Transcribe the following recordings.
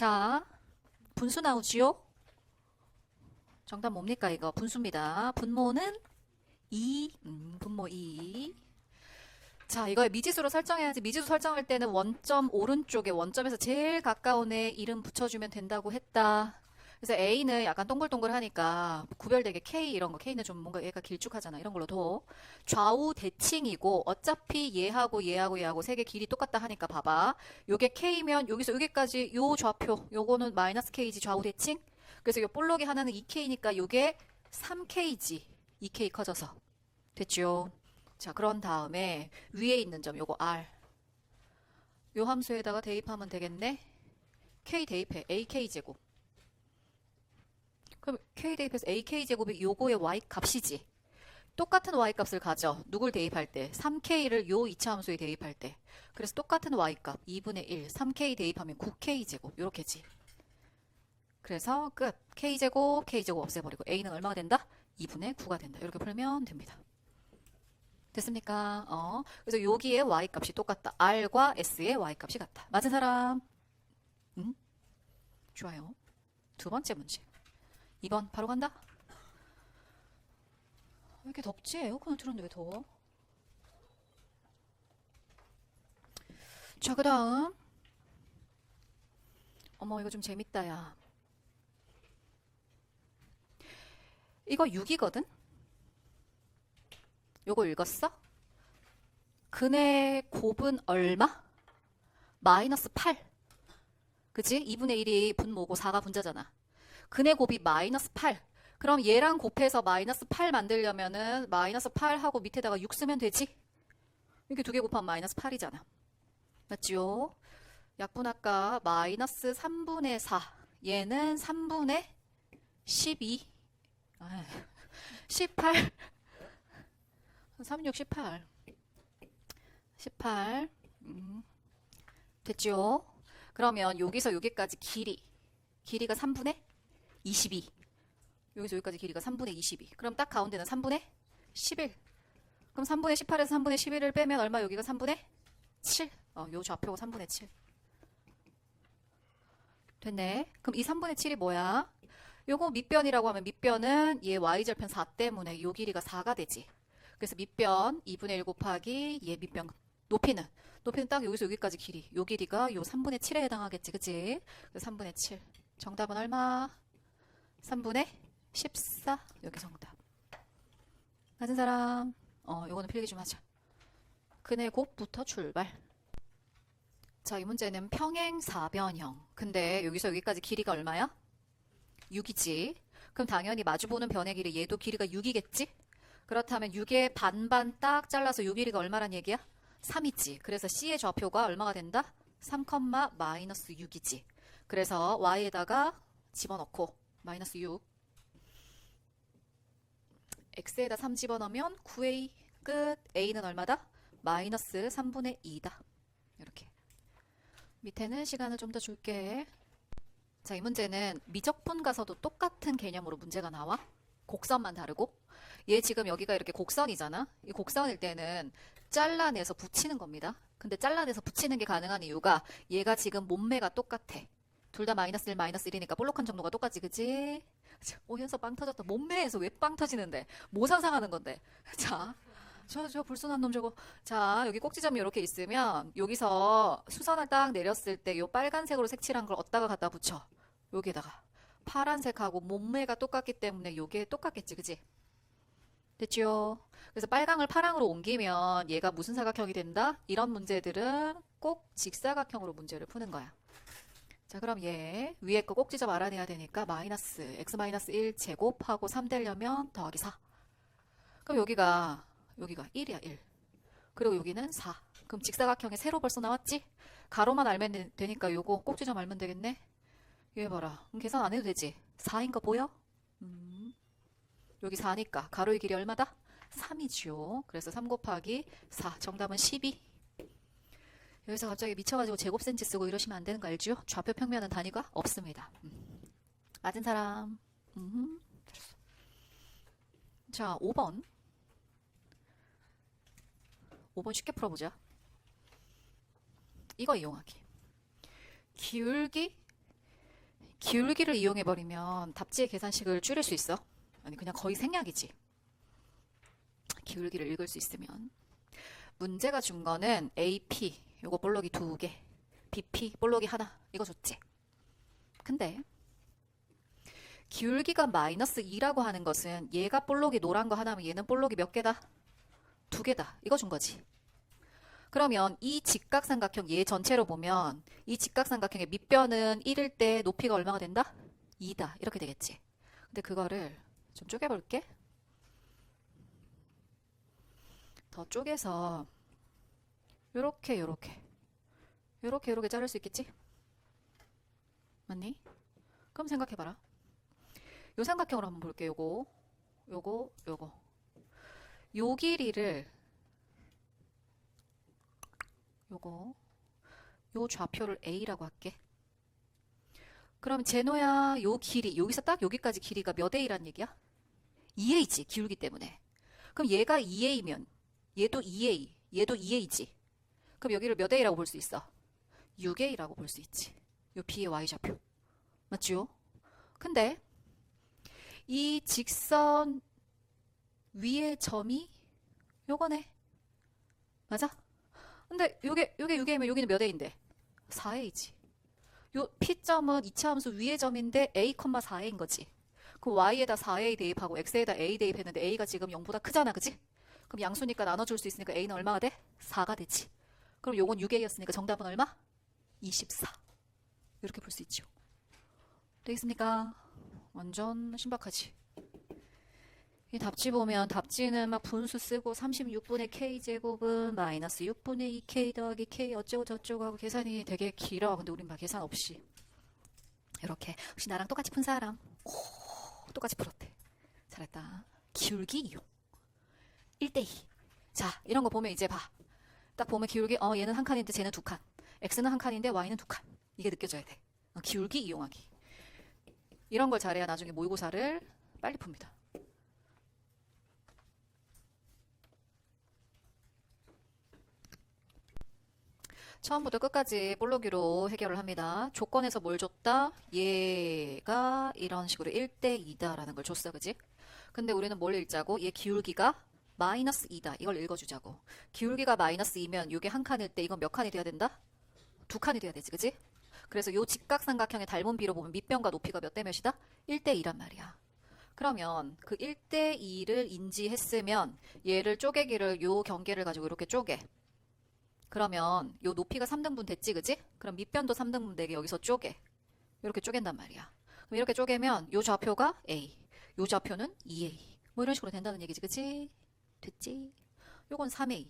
자, 분수 나오지요? 정답 뭡니까, 이거? 분수입니다. 분모는 2, 음, 분모 2. 자, 이거 미지수로 설정해야지. 미지수 설정할 때는 원점 오른쪽에 원점에서 제일 가까운 애 이름 붙여주면 된다고 했다. 그래서 A는 약간 동글동글하니까 구별되게 K 이런 거 K는 좀 뭔가 얘가 길쭉하잖아. 이런 걸로 둬. 좌우 대칭이고 어차피 얘하고 얘하고 얘하고 세 개 길이 똑같다 하니까 봐봐. 요게 K면 여기서 여기까지 요 좌표 요거는 마이너스 K지 좌우 대칭. 그래서 요 볼록이 하나는 2K니까 요게 3K지. 2K 커져서. 됐죠? 자, 그런 다음에 위에 있는 점 요거 R. 요 함수에다가 대입하면 되겠네. K 대입해. AK 제곱. 그럼 K 대입해서 AK 제곱이 요거의 Y 값이지. 똑같은 Y 값을 가져. 누굴 대입할 때? 3K를 요 이차함수에 대입할 때. 그래서 똑같은 Y 값 2분의 1, 3K 대입하면 9K 제곱. 요렇게지. 그래서 끝. K 제곱, K 제곱 없애버리고 A는 얼마가 된다? 2분의 9가 된다. 이렇게 풀면 됩니다. 됐습니까? 어. 그래서 여기에 Y 값이 똑같다. R과 S의 Y 값이 같다. 맞은 사람? 응? 좋아요. 두 번째 문제. 2번 바로 간다. 왜 이렇게 덥지? 에어컨을 틀었는데 왜 더워? 자, 그 다음. 어머, 이거 좀 재밌다, 야. 이거 6이거든? 요거 읽었어? 근의 곱은 얼마? 마이너스 8. 그치? 2분의 1이 분모고 4가 분자잖아. 근의 곱이 마이너스 8. 그럼 얘랑 곱해서 마이너스 8 만들려면은 마이너스 8하고 밑에다가 6 쓰면 되지? 이게 두 개 곱하면 마이너스 8이잖아. 맞지요? 약분할까? 마이너스 3분의 4. 얘는 3분의 12. 아, 18. 36, 18. 18. 음. 됐죠? 그러면 여기서 여기까지 길이. 길이가 3분의 22. 여기서 여기까지 길이가 3분의 22. 그럼 딱 가운데는 3분의 11. 그럼 3분의 18에서 3분의 11을 빼면 얼마? 여기가 3분의 7. 어, 요 좌표가 3분의 7. 됐네. 그럼 이 3분의 7이 뭐야? 요거 밑변이라고 하면 밑변은 얘 y절편 4 때문에 요 길이가 4가 되지. 그래서 밑변 2분의 1 곱하기 얘 밑변 높이는 높이는 딱 여기서 여기까지 길이. 요 길이가 요 3분의 7에 해당하겠지. 그치? 그래서 3분의 7. 정답은 얼마? 3분의 14. 여기 정답. 맞은 사람? 어, 요거는 필기 좀 하자. 근의 곱부터 출발. 자, 이 문제는 평행 사변형. 근데 여기서 여기까지 길이가 얼마야? 6이지. 그럼 당연히 마주보는 변의 길이 얘도 길이가 6이겠지? 그렇다면 6의 반반 딱 잘라서 요 길이가 얼마란 얘기야? 3이지. 그래서 C의 좌표가 얼마가 된다? 3, 마이너스 6이지. 그래서 Y에다가 집어넣고 마이너스 6. X에다 3 집어넣으면 9A 끝. A는 얼마다? 마이너스 3분의 2다. 이렇게. 밑에는 시간을 좀 더 줄게. 자, 이 문제는 미적분 가서도 똑같은 개념으로 문제가 나와. 곡선만 다르고. 얘 지금 여기가 이렇게 곡선이잖아. 이 곡선일 때는 잘라내서 붙이는 겁니다. 근데 잘라내서 붙이는 게 가능한 이유가 얘가 지금 몸매가 똑같아. 둘 다 마이너스 1, 마이너스 1이니까 볼록한 정도가 똑같지, 그치? 오, 현서 빵 터졌다. 몸매에서 왜 빵 터지는데? 뭐 상상하는 건데? 자, 저, 저 불순한 놈 저거. 자, 여기 꼭지점이 이렇게 있으면 여기서 수선을 딱 내렸을 때요 빨간색으로 색칠한 걸 어디다가 갖다 붙여? 여기에다가. 파란색하고 몸매가 똑같기 때문에 요게 똑같겠지, 그치? 됐죠? 그래서 빨강을 파랑으로 옮기면 얘가 무슨 사각형이 된다? 이런 문제들은 꼭 직사각형으로 문제를 푸는 거야. 자, 그럼 얘 위에 거 꼭 지점 알아내야 되니까 마이너스 x 마이너스 1 제곱하고 3 되려면 더하기 4. 그럼 여기가 여기가 1이야, 1. 그리고 여기는 4. 그럼 직사각형의 세로 벌써 나왔지? 가로만 알면 되- 되니까 요거 꼭지점 알면 되겠네? 얘 봐라. 그럼 계산 안 해도 되지? 4인 거 보여? 음. 여기 4니까 가로의 길이 얼마다? 3이지요. 그래서 3 곱하기 4. 정답은 12. 여기서 갑자기 미쳐가지고 제곱 센치 쓰고 이러시면 안 되는 거 알죠? 좌표 평면은 단위가 없습니다. 음. 맞은 사람. 음. 자, 5번. 5번 쉽게 풀어보자. 이거 이용하기. 기울기 기울기를 이용해버리면 답지의 계산식을 줄일 수 있어. 아니, 그냥 거의 생략이지. 기울기를 읽을 수 있으면. 문제가 준 거는 AP, 요거 볼록이 두 개, BP, 볼록이 하나. 이거 줬지. 근데, 기울기가 마이너스 2라고 하는 것은 얘가 볼록이 노란 거 하나면 얘는 볼록이 몇 개다? 두 개다. 이거 준 거지. 그러면 이 직각삼각형 얘 전체로 보면 이 직각삼각형의 밑변은 1일 때 높이가 얼마가 된다? 2다. 이렇게 되겠지. 근데 그거를 좀 쪼개볼게. 더 쪼개서 요렇게 요렇게 요렇게 요렇게 자를 수 있겠지? 맞니? 그럼 생각해봐라. 요 삼각형으로 한번 볼게. 요거 요거 요거 요 길이를 요거 요 좌표를 A라고 할게. 그럼 제노야 요 길이 여기서 딱 여기까지 길이가 몇 A란 얘기야? 2A지 기울기 때문에. 그럼 얘가 2A면 얘도 2A, 얘도 2A지. 그럼 여기를 몇 A라고 볼 수 있어? 6A라고 볼 수 있지. 요 B의 Y 좌표. 맞죠? 근데 이 직선 위의 점이 요거네. 맞아? 근데 요게 요게 6A면 여기는 몇 A인데? 4A지. 요 P점은 이차 함수 위의 점인데 A, 4A인 거지. 그 Y에다 4A 대입하고 X에다 A 대입했는데 A가 지금 0보다 크잖아. 그지? 그럼 양수니까 나눠줄 수 있으니까 A는 얼마가 돼? 4가 되지. 그럼 요건 6A였으니까 정답은 얼마? 24. 이렇게 볼 수 있죠. 되겠습니까? 완전 신박하지. 이 답지 보면 답지는 막 분수 쓰고 36분의 k제곱은 마이너스 6분의 2k 더하기 k 어쩌고 저쩌고 하고 계산이 되게 길어. 근데 우린 막 계산 없이 이렇게 혹시 나랑 똑같이 푼 사람? 오, 똑같이 풀었대. 잘했다. 기울기 이용. 1대2. 자, 이런 거 보면 이제 봐. 딱 보면 기울기 어 얘는 한 칸인데 쟤는 두 칸. x는 한 칸인데 y는 두 칸. 이게 느껴져야 돼. 어, 기울기 이용하기. 이런 걸 잘해야 나중에 모의고사를 빨리 풉니다. 처음부터 끝까지 볼로기로 해결을 합니다. 조건에서 뭘 줬다? 얘가 이런 식으로 1대 2다라는 걸 줬어, 그지? 근데 우리는 뭘 읽자고? 얘 기울기가 마이너스 2다. 이걸 읽어주자고. 기울기가 마이너스 2면 이게 한 칸일 때 이건 몇 칸이 돼야 된다? 두 칸이 돼야 되지, 그지? 그래서 요 직각삼각형의 닮은 비로 보면 밑변과 높이가 몇 대 몇이다? 1대 2란 말이야. 그러면 그 1대 2를 인지했으면 얘를 쪼개기를 요 경계를 가지고 이렇게 쪼개. 그러면 요 높이가 3등분 됐지, 그지? 그럼 밑변도 3등분 되게 여기서 쪼개. 이렇게 쪼갠단 말이야. 그럼 이렇게 쪼개면 요 좌표가 A, 요 좌표는 2A. 뭐 이런 식으로 된다는 얘기지, 그지? 됐지? 요건 3A,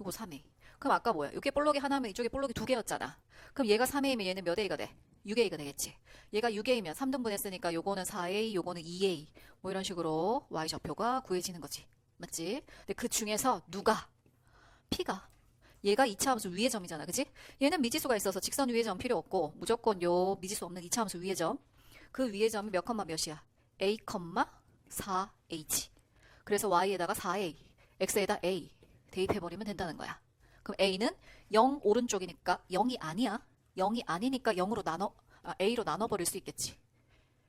요거 3A. 그럼 아까 뭐야? 이게 볼록이 하나면 이쪽에 볼록이 두 개였잖아. 그럼 얘가 3A면 얘는 몇 A가 돼? 6A가 되겠지. 얘가 6A면 3등분 했으니까 요거는 4A, 요거는 2A. 뭐 이런 식으로 Y 좌표가 구해지는 거지. 맞지? 근데 그 중에서 누가? P가 얘가 2차 함수 위의 점이잖아. 그지? 얘는 미지수가 있어서 직선 위의 점 필요 없고 무조건 요 미지수 없는 2차 함수 위의 점. 그 위의 점이 몇 컴마 몇이야? A, 4H. 그래서 Y에다가 4A, X에다 A 대입해버리면 된다는 거야. 그럼 A는 0 오른쪽이니까 0이 아니야. 0이 아니니까 0으로 나눠, 아, A로 나눠버릴 수 있겠지.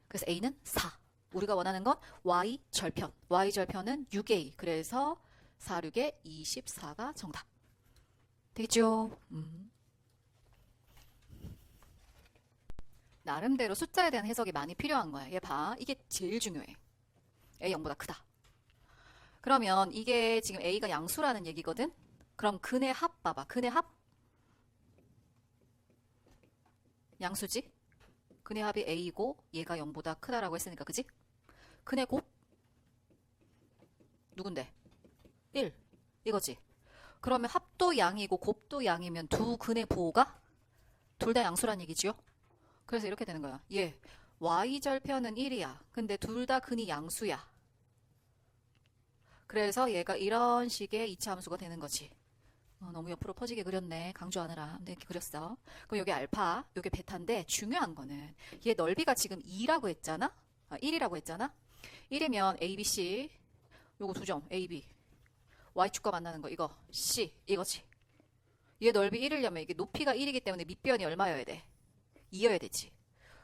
그래서 A는 4. 우리가 원하는 건 Y 절편. Y 절편은 6A. 그래서 4, 6에 24가 정답. 되죠? 음. 나름대로 숫자에 대한 해석이 많이 필요한 거야. 얘 봐. 이게 제일 중요해. A 0보다 크다. 그러면 이게 지금 A가 양수라는 얘기거든? 그럼 근의 합 봐봐. 근의 합? 양수지? 근의 합이 A고 얘가 0보다 크다라고 했으니까 그지? 근의 곱? 누군데? 1. 이거지. 그러면 합도 양이고 곱도 양이면 두 근의 부호가 둘 다 양수란 얘기지요? 그래서 이렇게 되는 거야. 얘 y절편은 1이야. 근데 둘 다 근이 양수야. 그래서 얘가 이런 식의 이차 함수가 되는 거지. 어, 너무 옆으로 퍼지게 그렸네. 강조하느라. 근데 이렇게 그렸어. 그럼 여기 알파, 여기 베타인데 중요한 거는 얘 넓이가 지금 2라고 했잖아? 아, 1이라고 했잖아? 1이면 ABC 요거 두 점 AB Y축과 만나는 거 이거 C 이거지. 얘 넓이 1이려면 이게 높이가 1이기 때문에 밑변이 얼마여야 돼? 2여야 되지.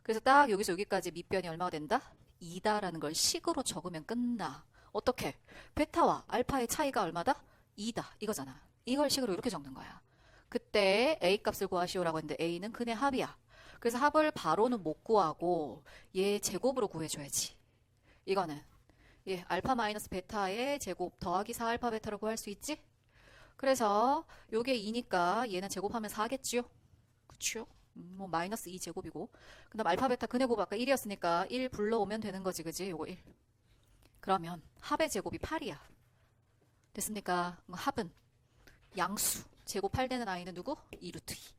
그래서 딱 여기서 여기까지 밑변이 얼마가 된다? 2다라는 걸 식으로 적으면 끝나. 어떻게? 베타와 알파의 차이가 얼마다? 2다. 이거잖아. 이걸 식으로 이렇게 적는 거야. 그때 A 값을 구하시오라고 했는데 A는 근의 합이야. 그래서 합을 바로는 못 구하고 얘 제곱으로 구해줘야지. 이거는 예, 알파 마이너스 베타의 제곱 더하기 4 알파 베타로 구할 수 있지? 그래서 요게 2니까 얘는 제곱하면 4겠지요? 그쵸? 음, 뭐 마이너스 2 제곱이고 그 다음 알파 베타 근의 곱 아까 1이었으니까 1 불러오면 되는 거지 그지? 요거 1 그러면 합의 제곱이 8이야. 됐습니까? 합은 양수 제곱 8되는 아이는 누구? 2루트 2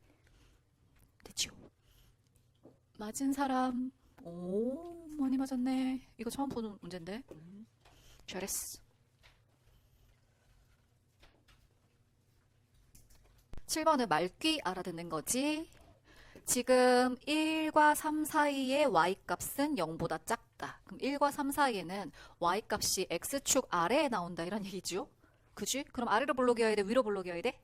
됐죠? 맞은 사람. 오 많이 맞았네. 이거 처음 보는 문제인데. 음, 잘했어. 7번은 말귀 알아듣는 거지 지금 1과 3 사이의 y값은 0보다 작다. 그럼 1과 3 사이에는 y값이 x축 아래에 나온다 이런 얘기죠. 그지? 그럼 아래로 볼록이어야 돼? 위로 볼록이어야 돼?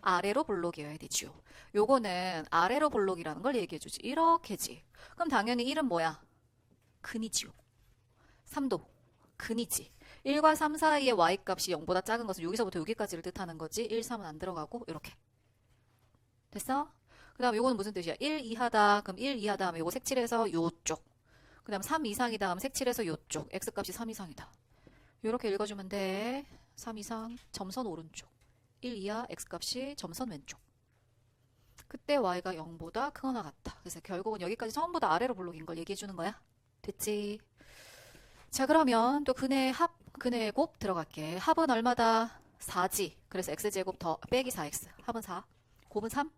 아래로 볼록이어야 되죠. 요거는 아래로 볼록이라는 걸 얘기해 주지. 이렇게지. 그럼 당연히 1은 뭐야? 근이지요. 3도 근이지. 1과 3 사이의 y값이 0보다 작은 것은 여기서부터 여기까지를 뜻하는 거지. 1, 3은 안 들어가고 이렇게. 됐어? 그 다음 요거는 무슨 뜻이야? 1 이하다. 그럼 1 이하다 하면 요거 색칠해서 요쪽. 그 다음 3 이상이다 하면 색칠해서 요쪽. x값이 3 이상이다. 요렇게 읽어주면 돼. 3 이상 점선 오른쪽. 1 이하 x값이 점선 왼쪽. 그때 y가 0보다 크거나 같다. 그래서 결국은 여기까지 처음보다 아래로 볼록인 걸 얘기해 주는 거야. 됐지? 자 그러면 또 근의 합, 근의 곱 들어갈게. 합은 얼마다? 4지. 그래서 x제곱 더 빼기 4x. 합은 4. 곱은 3.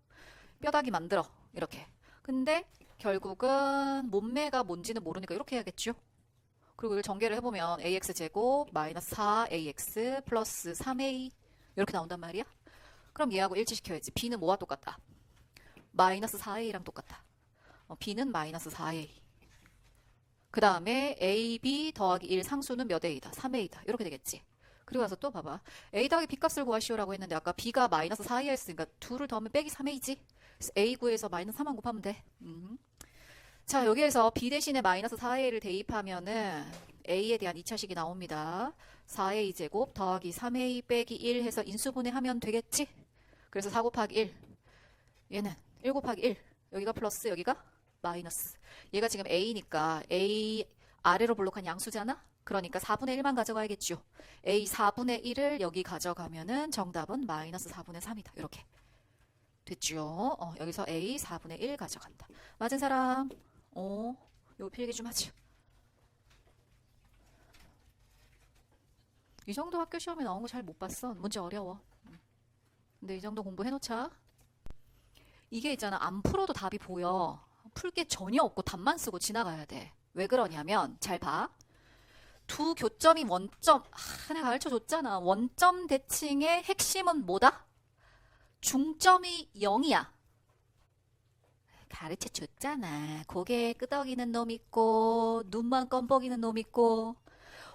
뼈다귀 만들어. 이렇게. 근데 결국은 몸매가 뭔지는 모르니까 이렇게 해야겠죠? 그리고 이걸 전개를 해보면 ax 제곱 마이너스 4ax 플러스 3a 이렇게 나온단 말이야? 그럼 얘하고 일치시켜야지. B는 뭐와 똑같다 마이너스 4a랑 똑같다 어, b는 마이너스 4a 그 다음에 ab 더하기 1 상수는 몇 a다? 3a다. 이렇게 되겠지. 그리고 와서 또 봐봐. A 더하기 b 값을 구하시오라고 했는데 아까 b가 마이너스 4a 했으니까 2를 더하면 빼기 3a지. 그래서 A 구에서 마이너스 3만 곱하면 돼. 음. 자, 여기에서 B 대신에 마이너스 4A를 대입하면은 A에 대한 2차식이 나옵니다. 4A 제곱 더하기 3A 빼기 1 해서 인수분해 하면 되겠지? 그래서 4 곱하기 1. 얘는 1 곱하기 1. 여기가 플러스, 여기가 마이너스. 얘가 지금 A니까 A 아래로 볼록한 양수잖아? 그러니까 4분의 1만 가져가야겠죠. A 4분의 1을 여기 가져가면은 정답은 마이너스 4분의 3이다. 이렇게. 됐죠? 어, 여기서 A 4분의 1 가져간다. 맞은 사람? 어, 요 필기 좀 하죠. 이 정도 학교 시험에 나온 거 잘 못 봤어. 문제 어려워. 근데 이 정도 공부해 놓자. 이게 있잖아. 안 풀어도 답이 보여. 풀 게 전혀 없고 답만 쓰고 지나가야 돼. 왜 그러냐면 잘 봐. 두 교점이 원점, 아, 내가 가르쳐 줬잖아. 원점 대칭의 핵심은 뭐다? 중점이 0이야. 가르쳐 줬잖아. 고개 끄덕이는 놈 있고, 눈만 껌뻑이는 놈 있고,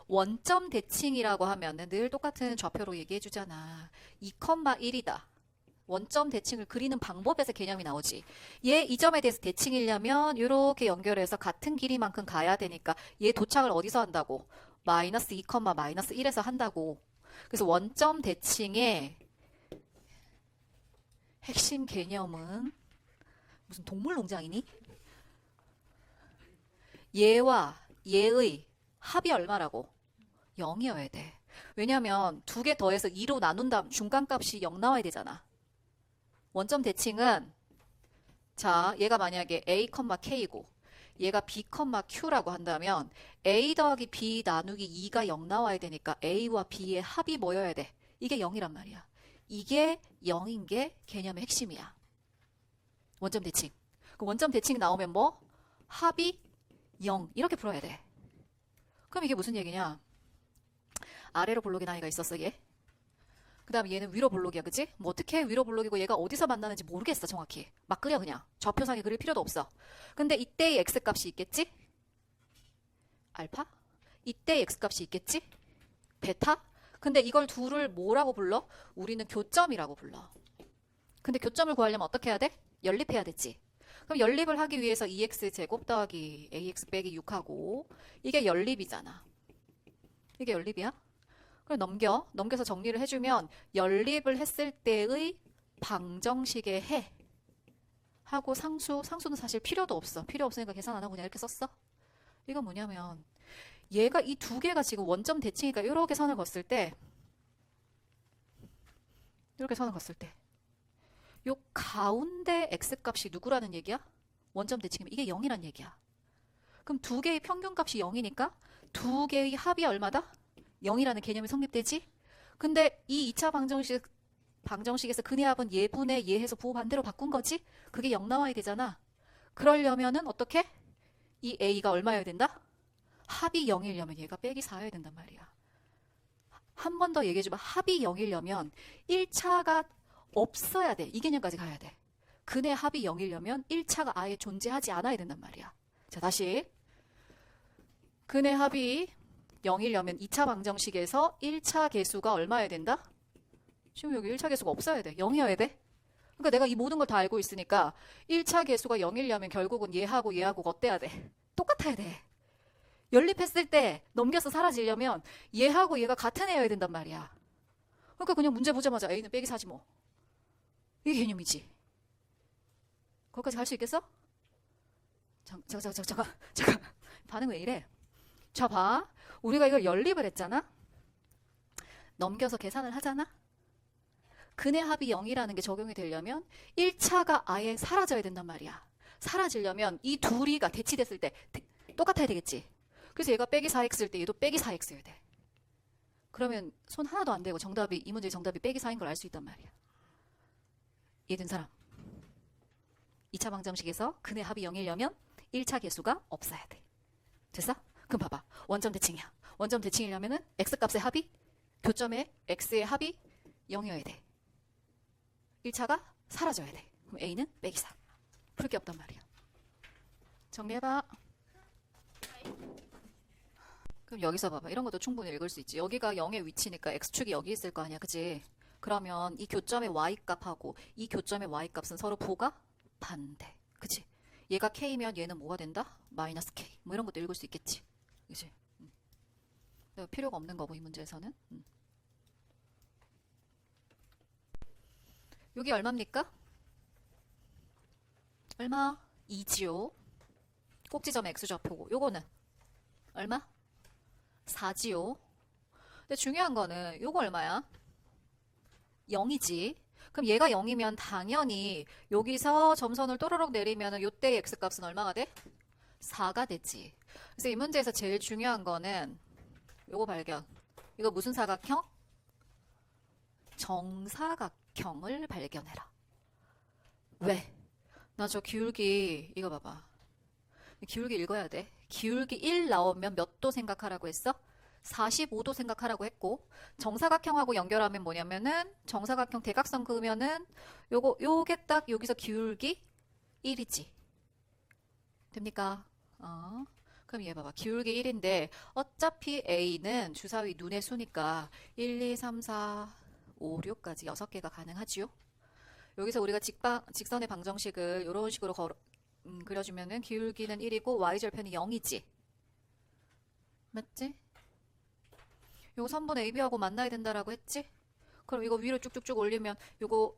원점 대칭이라고 하면은 늘 똑같은 좌표로 얘기해 주잖아. 2,1이다. 원점 대칭을 그리는 방법에서 개념이 나오지. 얘 이 점에 대해서 대칭이려면 이렇게 연결해서 같은 길이만큼 가야 되니까 얘 도착을 어디서 한다고? 마이너스 2, 마이너스 1에서 한다고. 그래서 원점 대칭에 핵심 개념은 무슨 동물 농장이니? 얘와 얘의 합이 얼마라고? 0이어야 돼. 왜냐면 두 개 더해서 2로 나눈 다음 중간값이 0 나와야 되잖아. 원점 대칭은 자, 얘가 만약에 a, k고 얘가 b, q라고 한다면 a 더하기 b 나누기 2가 0 나와야 되니까 a와 b의 합이 뭐여야 돼? 이게 0이란 말이야. 이게 0인 게 개념의 핵심이야. 원점 대칭. 그 원점 대칭 나오면 뭐? 합이 0. 이렇게 풀어야 돼. 그럼 이게 무슨 얘기냐? 아래로 볼록인 아이가 있었어, 얘. 그 다음에 얘는 위로 볼록이야, 그치? 뭐 어떻게 위로 볼록이고 얘가 어디서 만나는지 모르겠어, 정확히. 막 그려, 그냥. 좌표상에 그릴 필요도 없어. 근데 이때의 x값이 있겠지? 알파? 이때 x값이 있겠지? 베타? 근데 이걸 둘을 뭐라고 불러? 우리는 교점이라고 불러. 근데 교점을 구하려면 어떻게 해야 돼? 연립해야 되지. 그럼 연립을 하기 위해서 2x 제곱 더하기 ax 빼기 6하고 이게 연립이잖아. 이게 연립이야? 그럼 넘겨. 넘겨서 정리를 해주면 연립을 했을 때의 방정식의 해 하고 상수, 상수는 사실 필요도 없어. 필요 없으니까 계산 안 하고 그냥 이렇게 썼어. 이건 뭐냐면 얘가 이 두 개가 지금 원점 대칭이니까 이렇게 선을 걷을 때 이렇게 선을 걷을 때 요 가운데 x 값이 누구라는 얘기야? 원점 대칭이면 이게 0이란 얘기야. 그럼 두 개의 평균 값이 0이니까 두 개의 합이 얼마다? 0이라는 개념이 성립되지? 근데 이 2차 방정식 방정식에서 근의 합은 예분의 예해서 부호 반대로 바꾼 거지? 그게 0 나와야 되잖아. 그러려면은 어떻게? 이 a가 얼마여야 된다? 합이 0이려면 얘가 빼기 4여야 된단 말이야. 한 번 더 얘기해주면 합이 0이려면 1차가 없어야 돼. 이 개념까지 가야 돼. 근의 합이 0이려면 1차가 아예 존재하지 않아야 된단 말이야. 자, 다시. 근의 합이 0이려면 2차 방정식에서 1차 개수가 얼마여야 된다? 지금 여기 1차 개수가 없어야 돼. 0이어야 돼. 그러니까 내가 이 모든 걸 다 알고 있으니까 1차 개수가 0이려면 결국은 얘하고 얘하고 어때야 돼? 똑같아야 돼. 연립했을 때 넘겨서 사라지려면 얘하고 얘가 같은 애여야 된단 말이야. 그러니까 그냥 문제 보자마자 A는 빼기 사지 뭐. 이게 개념이지. 거기까지 갈 수 있겠어? 잠, 잠깐, 잠깐, 잠깐, 잠깐. 반응 왜 이래? 자, 봐. 우리가 이걸 연립을 했잖아? 넘겨서 계산을 하잖아? 근의 합이 0이라는 게 적용이 되려면 1차가 아예 사라져야 된단 말이야. 사라지려면 이 둘이가 대치됐을 때 대- 똑같아야 되겠지. 그래서 얘가 빼기 4x일 때 얘도 빼기 4x여야 돼. 그러면 손 하나도 안 대고 정답이 이 문제의 정답이 빼기 4인 걸 알 수 있단 말이야. 이해된 사람? 2차 방정식에서 근의 합이 0이려면 1차 개수가 없어야 돼. 됐어? 그럼 봐봐. 원점 대칭이야. 원점 대칭이려면은 x 값의 합이 교점의 x의 합이 0이어야 돼. 1차가 사라져야 돼. 그럼 a는 빼기 4. 풀 게 없단 말이야. 정리해봐. 그럼 여기서 봐봐. 이런 것도 충분히 읽을 수 있지. 여기가 0의 위치니까 x축이 여기 있을 거 아니야. 그지? 그러면 이 교점의 y값하고 이 교점의 y값은 서로 보가 반대. 그치? 얘가 k면 얘는 뭐가 된다? 마이너스 k. 뭐 이런 것도 읽을 수 있겠지. 그치? 음. 필요가 없는 거고, 이 문제에서는. 음. 여기 얼마입니까? 얼마? 2지요. 꼭지점 x좌표고. 요거는 얼마? 4지요. 근데 중요한 거는 요거 얼마야? 0이지. 그럼 얘가 0이면 당연히 여기서 점선을 또르륵 내리면 요때의 x값은 얼마가 돼? 4가 되지. 그래서 이 문제에서 제일 중요한 거는 요거 발견. 이거 무슨 사각형? 정사각형을 발견해라. 왜? 나 저 기울기 이거 봐봐. 기울기 읽어야 돼. 기울기 1 나오면 몇 도 생각하라고 했어? 45도 생각하라고 했고 정사각형하고 연결하면 뭐냐면은 정사각형 대각선 그으면은 요거 요게 딱 여기서 기울기 1이지. 됩니까? 어. 그럼 얘 봐봐. 기울기 1인데 어차피 A는 주사위 눈의 수니까 1, 2, 3, 4, 5, 6까지 6개가 가능하지요. 여기서 우리가 직방, 직선의 방정식을 이런 식으로 걸어, 음, 그려주면은 기울기는 1이고 y절편이 0이지. 맞지? 요거 선분 AB하고 만나야 된다라고 했지? 그럼 이거 위로 쭉쭉쭉 올리면 요거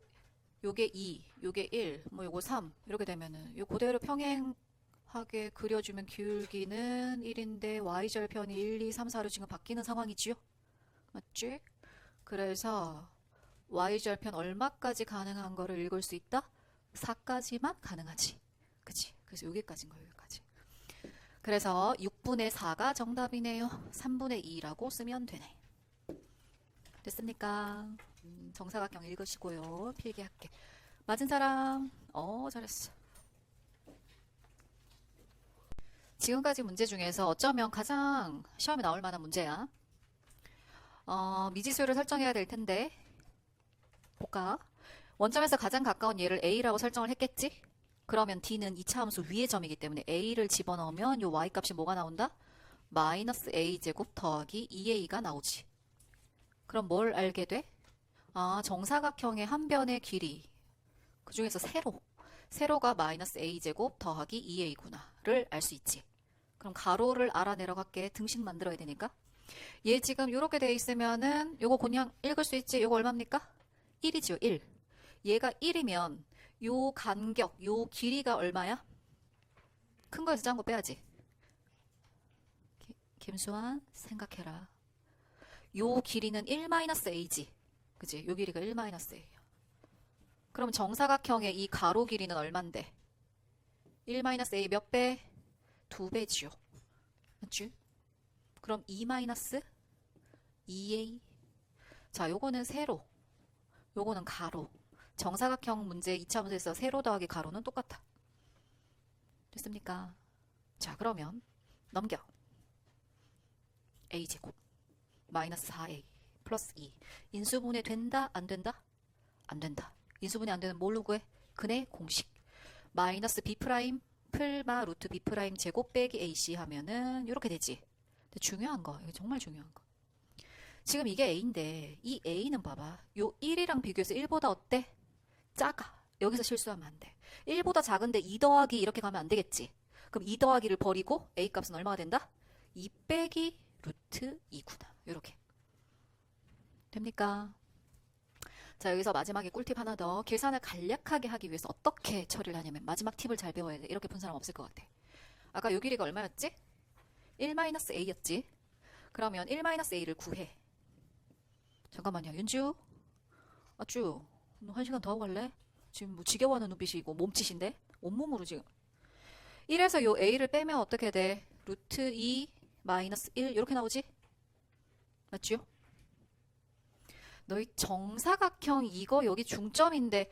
요게 2, 요게 1, 뭐 요거 3 이렇게 되면은 요 그대로 평행하게 그려주면 기울기는 1인데 y절편이 1, 2, 3, 4로 지금 바뀌는 상황이지요? 맞지? 그래서 y절편 얼마까지 가능한 거를 읽을 수 있다? 4까지만 가능하지. 그치? 그래서 여기까지인 거예요, 여기까지. 그래서 6분의 4가 정답이네요. 3분의 2라고 쓰면 되네. 됐습니까? 음, 정사각형 읽으시고요. 필기할게. 맞은 사람? 어, 잘했어. 지금까지 문제 중에서 어쩌면 가장 시험에 나올 만한 문제야. 어, 미지수를 설정해야 될 텐데. 볼까? 원점에서 가장 가까운 얘를 A라고 설정을 했겠지? 그러면 D는 2차 함수 위의 점이기 때문에 A를 집어넣으면 요 Y값이 뭐가 나온다? 마이너스 A제곱 더하기 2A가 나오지. 그럼 뭘 알게 돼? 아, 정사각형의 한 변의 길이. 그 중에서 세로. 세로가 마이너스 a제곱 더하기 2a구나를 알 수 있지. 그럼 가로를 알아내려갈게. 등식 만들어야 되니까. 얘 지금 이렇게 돼 있으면은 요거 그냥 읽을 수 있지? 요거 얼마입니까? 1이죠, 1. 얘가 1이면 요 간격, 요 길이가 얼마야? 큰 거에서 작은 거 빼야지. 기- 김수환 생각해라. 요 길이는 1-a지. 그지? 요 길이가 1-a예요. 그럼 정사각형의 이 가로 길이는 얼만데? 1-a 몇 배? 2배지요. 맞지? 그럼 2-2a. 자, 요거는 세로. 요거는 가로. 정사각형 문제 2차 문제에서 세로 더하기 가로는 똑같아. 됐습니까? 자, 그러면 넘겨. a제곱 마이너스 4a 플러스 2 인수분해 된다 안 된다? 안 된다. 인수분해 안 되는 뭘로 구해? 근의 공식 마이너스 b 프라임 풀마 루트 b 프라임 제곱 빼기 ac 하면은 이렇게 되지. 근데 중요한 거 이거 정말 중요한 거. 지금 이게 a인데 이 a는 봐봐. 요 1이랑 비교해서 1보다 어때? 작아. 여기서 실수하면 안 돼. 1보다 작은데 2 더하기 이렇게 가면 안 되겠지. 그럼 2 더하기를 버리고 a 값은 얼마가 된다? 2 빼기 루트 2구나. 요렇게. 됩니까? 자, 여기서 마지막에 꿀팁 하나 더. 계산을 간략하게 하기 위해서 어떻게 처리를 하냐면 마지막 팁을 잘 배워야 돼. 이렇게 푼 사람 없을 것 같아. 아까 요 길이가 얼마였지? 1-a였지? 그러면 1-a를 구해. 잠깐만요. 윤주. 아, 쭈. 너한 시간 더 하고 갈래? 지금 뭐 지겨워하는 눈빛이고 몸짓인데? 온몸으로 지금. 1에서 요 a를 빼면 어떻게 돼? 루트 2 마이너스 1 이렇게 나오지? 맞죠? 너희 정사각형 이거 여기 중점인데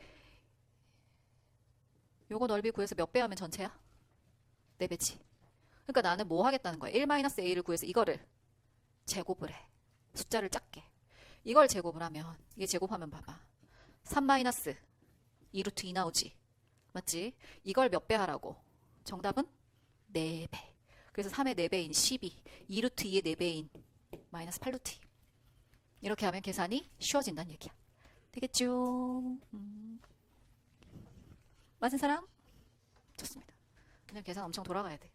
요거 넓이 구해서 몇 배 하면 전체야? 4배지. 그러니까 나는 뭐 하겠다는 거야? 1-a를 구해서 이거를 제곱을 해. 숫자를 작게. 이걸 제곱을 하면 이게 제곱하면 봐봐. 3 2루트 2 나오지. 맞지? 이걸 몇 배 하라고? 정답은 4배. 그래서 3의 4배인 12, 2루트 2의 4배인 마이너스 8루트 2. 이렇게 하면 계산이 쉬워진다는 얘기야. 되겠죠? 음. 맞은 사람? 좋습니다. 그냥 계산 엄청 돌아가야 돼.